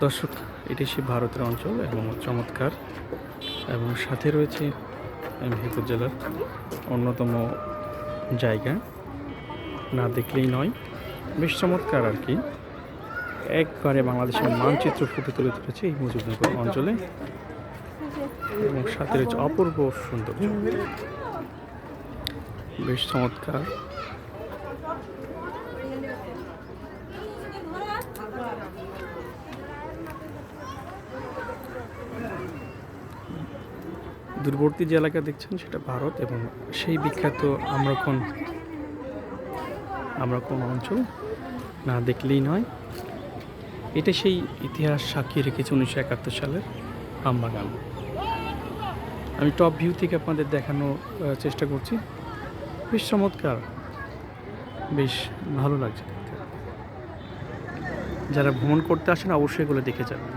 দর্শক, এটি সে ভারতের অঞ্চল এবং চমৎকার। এবং সাথে রয়েছে মেহেরপুর জেলার অন্যতম জায়গা। না দেখলেই নয়, বেশ চমৎকার আর কি। একবারে বাংলাদেশের মানচিত্র ফুটে তুলে ধরেছে এই মুজিবনগর অঞ্চলে। এবং সাথে রয়েছে অপূর্ব সৌন্দর্য বেশ চমৎকার। দূরবর্তী যে এলাকা দেখছেন, সেটা ভারত এবং সেই বিখ্যাত আমরকন আমরকন অঞ্চল। না দেখলেই নয়, এটা সেই ইতিহাস সাক্ষী রেখেছে উনিশশো একাত্তর সালের আমবাগান। আমি টপ ভিউ থেকে আপনাদের দেখানোর চেষ্টা করছি। বেশ চমৎকার, বেশ ভালো লাগছে। যারা ভ্রমণ করতে আসেন, অবশ্যই এগুলো দেখে যাবেন।